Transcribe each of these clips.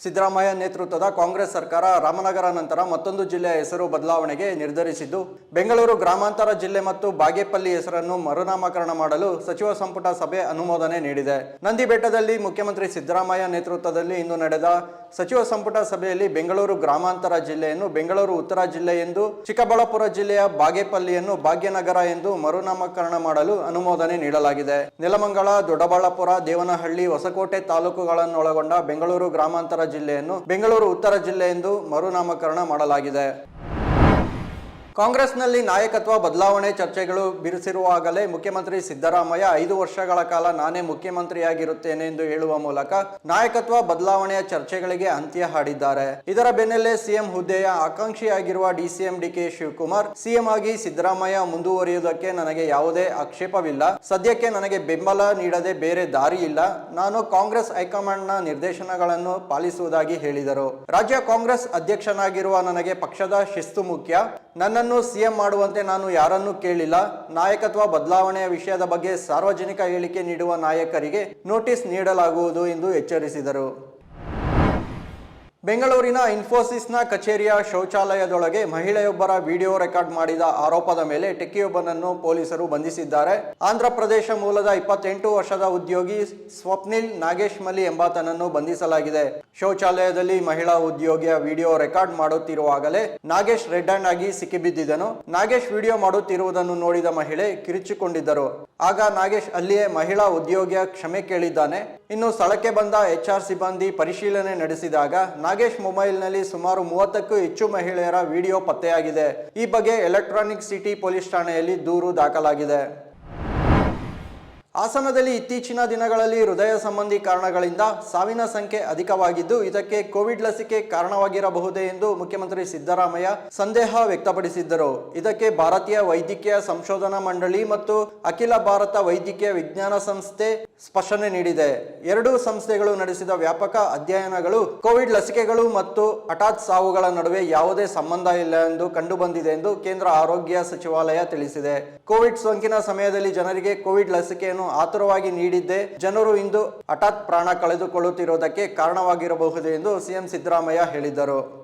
ಸಿದ್ದರಾಮಯ್ಯ ನೇತೃತ್ವದ ಕಾಂಗ್ರೆಸ್ ಸರ್ಕಾರ ರಾಮನಗರ ನಂತರ ಮತ್ತೊಂದು ಜಿಲ್ಲೆಯ ಹೆಸರು ಬದಲಾವಣೆಗೆ ನಿರ್ಧರಿಸಿದ್ದು, ಬೆಂಗಳೂರು ಗ್ರಾಮಾಂತರ ಜಿಲ್ಲೆ ಮತ್ತು ಬಾಗೇಪಲ್ಲಿ ಹೆಸರನ್ನು ಮರುನಾಮಕರಣ ಮಾಡಲು ಸಚಿವ ಸಂಪುಟ ಸಭೆ ಅನುಮೋದನೆ ನೀಡಿದೆ. ನಂದಿಬೆಟ್ಟದಲ್ಲಿ ಮುಖ್ಯಮಂತ್ರಿ ಸಿದ್ದರಾಮಯ್ಯ ನೇತೃತ್ವದಲ್ಲಿ ಇಂದು ನಡೆದ ಸಚಿವ ಸಂಪುಟ ಸಭೆಯಲ್ಲಿ ಬೆಂಗಳೂರು ಗ್ರಾಮಾಂತರ ಜಿಲ್ಲೆಯನ್ನು ಬೆಂಗಳೂರು ಉತ್ತರ ಜಿಲ್ಲೆ ಎಂದು, ಚಿಕ್ಕಬಳ್ಳಾಪುರ ಜಿಲ್ಲೆಯ ಬಾಗೇಪಲ್ಲಿಯನ್ನು ಭಾಗ್ಯನಗರ ಎಂದು ಮರುನಾಮಕರಣ ಮಾಡಲು ಅನುಮೋದನೆ ನೀಡಲಾಗಿದೆ. ನೆಲಮಂಗಲ, ದೊಡ್ಡಬಳ್ಳಾಪುರ, ದೇವನಹಳ್ಳಿ, ಹೊಸಕೋಟೆ ತಾಲೂಕುಗಳನ್ನೊಳಗೊಂಡ ಬೆಂಗಳೂರು ಗ್ರಾಮಾಂತರ ಜಿಲ್ಲೆಯನ್ನು ಬೆಂಗಳೂರು ಉತ್ತರ ಜಿಲ್ಲೆ ಎಂದು ಮರುನಾಮಕರಣ ಮಾಡಲಾಗಿದೆ. ಕಾಂಗ್ರೆಸ್ನಲ್ಲಿ ನಾಯಕತ್ವ ಬದಲಾವಣೆ ಚರ್ಚೆಗಳು ಬಿರುಸಿರುವಾಗಲೇ ಮುಖ್ಯಮಂತ್ರಿ ಸಿದ್ದರಾಮಯ್ಯ ಐದು ವರ್ಷಗಳ ಕಾಲ ನಾನೇ ಮುಖ್ಯಮಂತ್ರಿಯಾಗಿರುತ್ತೇನೆ ಎಂದು ಹೇಳುವ ಮೂಲಕ ನಾಯಕತ್ವ ಬದಲಾವಣೆಯ ಚರ್ಚೆಗಳಿಗೆ ಅಂತ್ಯ ಹಾಡಿದ್ದಾರೆ. ಇದರ ಬೆನ್ನಲ್ಲೇ ಸಿಎಂ ಹುದ್ದೆಯ ಆಕಾಂಕ್ಷಿಯಾಗಿರುವ ಡಿಸಿಎಂ ಡಿಕೆ ಶಿವಕುಮಾರ್, ಸಿಎಂ ಆಗಿ ಸಿದ್ದರಾಮಯ್ಯ ಮುಂದುವರಿಯುವುದಕ್ಕೆ ನನಗೆ ಯಾವುದೇ ಆಕ್ಷೇಪವಿಲ್ಲ. ಸದ್ಯಕ್ಕೆ ನನಗೆ ಬೆಂಬಲ ನೀಡದೆ ಬೇರೆ ದಾರಿ ಇಲ್ಲ. ನಾನು ಕಾಂಗ್ರೆಸ್ ಹೈಕಮಾಂಡ್ನ ನಿರ್ದೇಶನಗಳನ್ನು ಪಾಲಿಸುವುದಾಗಿ ಹೇಳಿದರು. ರಾಜ್ಯ ಕಾಂಗ್ರೆಸ್ ಅಧ್ಯಕ್ಷನಾಗಿರುವ ನನಗೆ ಪಕ್ಷದ ಶಿಸ್ತು ಮುಖ್ಯ. ನನ್ನನ್ನು ಸಿಎಂ ಮಾಡುವಂತೆ ನಾನು ಯಾರನ್ನೂ ಕೇಳಿಲ್ಲ. ನಾಯಕತ್ವ ಬದಲಾವಣೆಯ ವಿಷಯದ ಬಗ್ಗೆ ಸಾರ್ವಜನಿಕ ಹೇಳಿಕೆ ನೀಡುವ ನಾಯಕರಿಗೆ ನೋಟಿಸ್ ನೀಡಲಾಗುವುದು ಎಂದು ಎಚ್ಚರಿಸಿದರು. ಬೆಂಗಳೂರಿನ ಇನ್ಫೋಸಿಸ್ನ ಕಚೇರಿಯ ಶೌಚಾಲಯದೊಳಗೆ ಮಹಿಳೆಯೊಬ್ಬರ ವಿಡಿಯೋ ರೆಕಾರ್ಡ್ ಮಾಡಿದ ಆರೋಪದ ಮೇಲೆ ಟೆಕ್ಕಿಯೊಬ್ಬನನ್ನು ಪೊಲೀಸರು ಬಂಧಿಸಿದ್ದಾರೆ. ಆಂಧ್ರ ಪ್ರದೇಶ ಮೂಲದ ಇಪ್ಪತ್ತೆಂಟು ವರ್ಷದ ಉದ್ಯೋಗಿ ಸ್ವಪ್ನಿಲ್ ನಾಗೇಶ್ ಮಲಿ ಎಂಬಾತನನ್ನು ಬಂಧಿಸಲಾಗಿದೆ. ಶೌಚಾಲಯದಲ್ಲಿ ಮಹಿಳಾ ಉದ್ಯೋಗಿಯ ವಿಡಿಯೋ ರೆಕಾರ್ಡ್ ಮಾಡುತ್ತಿರುವಾಗಲೇ ನಾಗೇಶ್ ರೆಡ್ ಹ್ಯಾಂಡ್ ಆಗಿ ಸಿಕ್ಕಿಬಿದ್ದಿದ್ದನು. ನಾಗೇಶ್ ವಿಡಿಯೋ ಮಾಡುತ್ತಿರುವುದನ್ನು ನೋಡಿದ ಮಹಿಳೆ ಕಿರಿಚಿಕೊಂಡಿದ್ದರು. ಆಗ ನಾಗೇಶ್ ಅಲ್ಲಿಯೇ ಮಹಿಳಾ ಉದ್ಯೋಗಿಯ ಕ್ಷಮೆ ಕೇಳಿದ್ದಾನೆ. ಇನ್ನು ಸ್ಥಳಕ್ಕೆ ಬಂದ ಎಚ್ಆರ್ ಸಿಬ್ಬಂದಿ ಪರಿಶೀಲನೆ ನಡೆಸಿದಾಗ ನಾಗೇಶ್ ಮೊಬೈಲ್ನಲ್ಲಿ ಸುಮಾರು ಮೂವತ್ತಕ್ಕೂ ಹೆಚ್ಚು ಮಹಿಳೆಯರ ವಿಡಿಯೋ ಪತ್ತೆಯಾಗಿದೆ. ಈ ಬಗ್ಗೆ ಎಲೆಕ್ಟ್ರಾನಿಕ್ ಸಿಟಿ ಪೊಲೀಸ್ ಠಾಣೆಯಲ್ಲಿ ದೂರು ದಾಖಲಾಗಿದೆ. ಹಾಸನದಲ್ಲಿ ಇತ್ತೀಚಿನ ದಿನಗಳಲ್ಲಿ ಹೃದಯ ಸಂಬಂಧಿ ಕಾರಣಗಳಿಂದ ಸಾವಿನ ಸಂಖ್ಯೆ ಅಧಿಕವಾಗಿದ್ದು, ಇದಕ್ಕೆ ಕೋವಿಡ್ ಲಸಿಕೆ ಕಾರಣವಾಗಿರಬಹುದೇ ಎಂದು ಮುಖ್ಯಮಂತ್ರಿ ಸಿದ್ದರಾಮಯ್ಯ ಸಂದೇಹ ವ್ಯಕ್ತಪಡಿಸಿದ್ದರು. ಇದಕ್ಕೆ ಭಾರತೀಯ ವೈದ್ಯಕೀಯ ಸಂಶೋಧನಾ ಮಂಡಳಿ ಮತ್ತು ಅಖಿಲ ಭಾರತ ವೈದ್ಯಕೀಯ ವಿಜ್ಞಾನ ಸಂಸ್ಥೆ ಸ್ಪಷ್ಟನೆ ನೀಡಿದೆ. ಎರಡೂ ಸಂಸ್ಥೆಗಳು ನಡೆಸಿದ ವ್ಯಾಪಕ ಅಧ್ಯಯನಗಳು ಕೋವಿಡ್ ಲಸಿಕೆಗಳು ಮತ್ತು ಹಠಾತ್ ಸಾವುಗಳ ನಡುವೆ ಯಾವುದೇ ಸಂಬಂಧ ಇಲ್ಲ ಎಂದು ಕಂಡುಬಂದಿದೆ ಎಂದು ಕೇಂದ್ರ ಆರೋಗ್ಯ ಸಚಿವಾಲಯ ತಿಳಿಸಿದೆ. ಕೋವಿಡ್ ಸೋಂಕಿನ ಸಮಯದಲ್ಲಿ ಜನರಿಗೆ ಕೋವಿಡ್ ಲಸಿಕೆಯನ್ನು ಆತುರವಾಗಿ ನೀಡಿದ್ದೇ ಜನರು ಇಂದು ಹಠಾತ್ ಪ್ರಾಣ ಕಳೆದುಕೊಳ್ಳುತ್ತಿರುವುದಕ್ಕೆ ಕಾರಣವಾಗಿರಬಹುದು ಎಂದು ಸಿಎಂ ಸಿದ್ದರಾಮಯ್ಯ ಹೇಳಿದ್ದರು.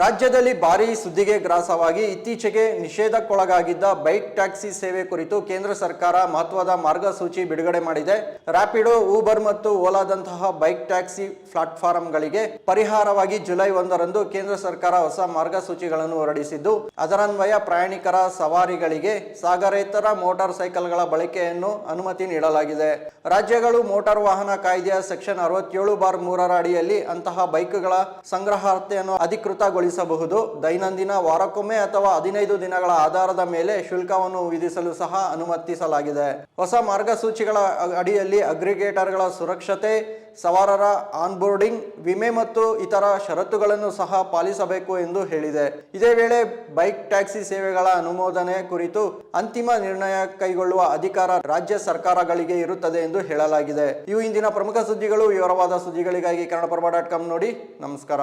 ರಾಜ್ಯದಲ್ಲಿ ಭಾರಿ ಸುದ್ದಿಗೆ ಗ್ರಾಸವಾಗಿ ಇತ್ತೀಚೆಗೆ ನಿಷೇಧಕ್ಕೊಳಗಾಗಿದ್ದ ಬೈಕ್ ಟ್ಯಾಕ್ಸಿ ಸೇವೆ ಕುರಿತು ಕೇಂದ್ರ ಸರ್ಕಾರ ಮಹತ್ವದ ಮಾರ್ಗಸೂಚಿ ಬಿಡುಗಡೆ ಮಾಡಿದೆ. ರ್ಯಾಪಿಡೋ ಊಬರ್ ಮತ್ತು ಓಲಾದಂತಹ ಬೈಕ್ ಟ್ಯಾಕ್ಸಿ ಪ್ಲಾಟ್ಫಾರ್ಮ್ಗಳಿಗೆ ಪರಿಹಾರವಾಗಿ ಜುಲೈ ಒಂದರಂದು ಕೇಂದ್ರ ಸರ್ಕಾರ ಹೊಸ ಮಾರ್ಗಸೂಚಿಗಳನ್ನು ಹೊರಡಿಸಿದ್ದು, ಅದರನ್ವಯ ಪ್ರಯಾಣಿಕರ ಸವಾರಿಗಳಿಗೆ ಸಾಗರೇತರ ಮೋಟಾರ್ ಸೈಕಲ್ಗಳ ಬಳಕೆಯನ್ನು ಅನುಮತಿ ನೀಡಲಾಗಿದೆ. ರಾಜ್ಯಗಳು ಮೋಟಾರ್ ವಾಹನ ಕಾಯ್ದೆಯ ಸೆಕ್ಷನ್ ಅರವತ್ತೇಳು ಬಾರ್ ಮೂರರ ಅಡಿಯಲ್ಲಿ ಅಂತಹ ಬೈಕ್ಗಳ ಸಂಗ್ರಹಾರ್ತೆಯನ್ನು ಅಧಿಕೃತಗೊಳಿಸಬಹುದು ದೈನಂದಿನ ವಾರಕ್ಕೊಮ್ಮೆ ಅಥವಾ ಹದಿನೈದು ದಿನಗಳ ಆಧಾರದ ಮೇಲೆ ಶುಲ್ಕವನ್ನು ವಿಧಿಸಲು ಸಹ ಅನುಮತಿಸಲಾಗಿದೆ. ಹೊಸ ಮಾರ್ಗಸೂಚಿಗಳ ಅಡಿಯಲ್ಲಿ ಅಗ್ರಿಗೇಟರ್ಗಳ ಸುರಕ್ಷತೆ, ಸವಾರರ ಆನ್ಬೋರ್ಡಿಂಗ್, ವಿಮೆ ಮತ್ತು ಇತರ ಷರತ್ತುಗಳನ್ನು ಸಹ ಪಾಲಿಸಬೇಕು ಎಂದು ಹೇಳಿದೆ. ಇದೇ ವೇಳೆ ಬೈಕ್ ಟ್ಯಾಕ್ಸಿ ಸೇವೆಗಳ ಅನುಮೋದನೆ ಕುರಿತು ಅಂತಿಮ ನಿರ್ಣಯ ಕೈಗೊಳ್ಳುವ ಅಧಿಕಾರ ರಾಜ್ಯ ಸರ್ಕಾರಗಳಿಗೆ ಇರುತ್ತದೆ ಎಂದು ಹೇಳಲಾಗಿದೆ. ಇವು ಇಂದಿನ ಪ್ರಮುಖ ಸುದ್ದಿಗಳು. ವಿವರವಾದ ಸುದ್ದಿಗಳಿಗಾಗಿ ಕನ್ನಡಪ್ರಭ ಡಾಟ್ ಕಾಮ್ ನೋಡಿ. ನಮಸ್ಕಾರ.